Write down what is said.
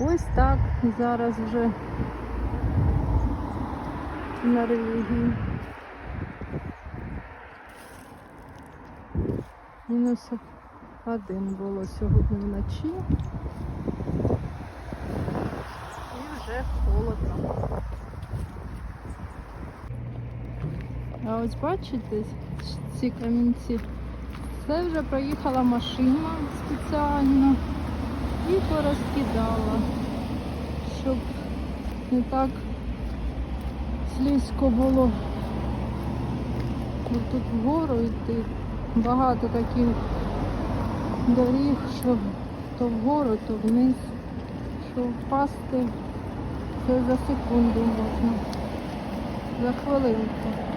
Ось так зараз вже в Норвегії. Мінус один було сьогодні вночі. І вже холодно. А ось бачите ці камінці? Це вже проїхала машина спеціально і порозкидала, щоб не так слизько було Бо тут вгору йти. Багато таких доріг, що то вгору, то вниз, що впасти це за секунду можна, за хвилинку.